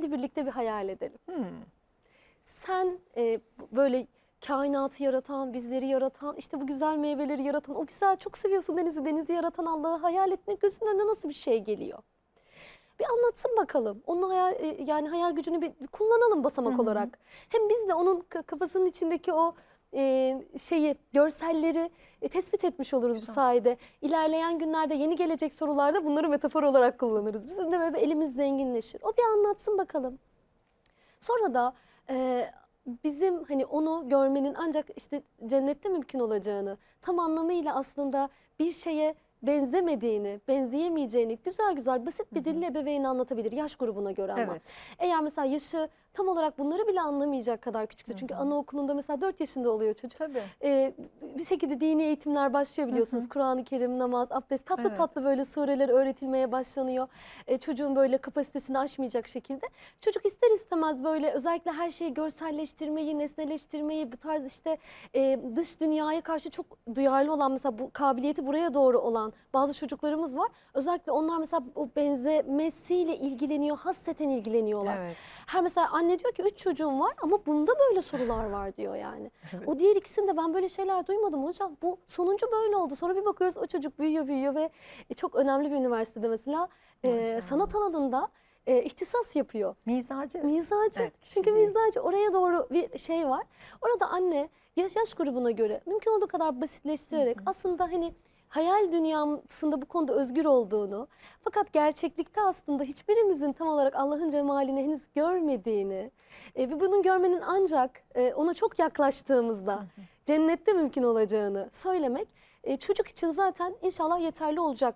Hadi birlikte bir hayal edelim. Hmm. Sen e, böyle kainatı yaratan, bizleri yaratan, işte bu güzel meyveleri yaratan, o güzel çok seviyorsun denizi, denizi yaratan Allah'ı hayal etmek gözünün önüne nasıl bir şey geliyor? Bir anlatsın bakalım. Onun hayal e, yani hayal gücünü bir kullanalım basamak olarak. Hem biz de onun ka- kafasının içindeki o e, şeyi, görselleri e, tespit etmiş oluruz bu sayede. İlerleyen günlerde yeni gelecek sorularda bunları metafor olarak kullanırız. Bizim de böyle elimiz zenginleşir. O bir anlatsın bakalım. Sonra da e, bizim hani onu görmenin ancak işte cennette mümkün olacağını, tam anlamıyla aslında bir şeye benzemediğini, benzeyemeyeceğini güzel güzel basit bir dille ebeveyn anlatabilir yaş grubuna göre ama. Evet. Eğer mesela yaşı tam olarak bunları bile anlamayacak kadar küçükse çünkü anaokulunda mesela 4 yaşında oluyor çocuk. Tabii. Ee, bir şekilde dini eğitimler başlıyor biliyorsunuz. Kur'an-ı Kerim, namaz, abdest tatlı Evet. tatlı böyle sureler öğretilmeye başlanıyor. Ee, çocuğun böyle kapasitesini aşmayacak şekilde. Çocuk ister istemez böyle özellikle her şeyi görselleştirmeyi, nesneleştirmeyi, bu tarz işte e, dış dünyaya karşı çok duyarlı olan mesela bu kabiliyeti buraya doğru olan bazı çocuklarımız var. Özellikle onlar mesela o benzemesiyle ilgileniyor, hasseten ilgileniyorlar. Evet. Her mesela anne diyor ki üç çocuğum var ama bunda böyle sorular var diyor yani. O diğer ikisinde ben böyle şeyler duymadım hocam. Bu sonuncu böyle oldu. Sonra bir bakıyoruz o çocuk büyüyor büyüyor ve e, çok önemli bir üniversitede mesela e, sanat alanında e, ihtisas yapıyor. Mizacı. Mizacı. Evet, Çünkü mizacı oraya doğru bir şey var. Orada anne yaş, yaş grubuna göre mümkün olduğu kadar basitleştirerek aslında hani hayal dünyasında bu konuda özgür olduğunu fakat gerçeklikte aslında hiçbirimizin tam olarak Allah'ın cemalini henüz görmediğini e, ve bunun görmenin ancak e, ona çok yaklaştığımızda cennette mümkün olacağını söylemek e, çocuk için zaten inşallah yeterli olacaktır.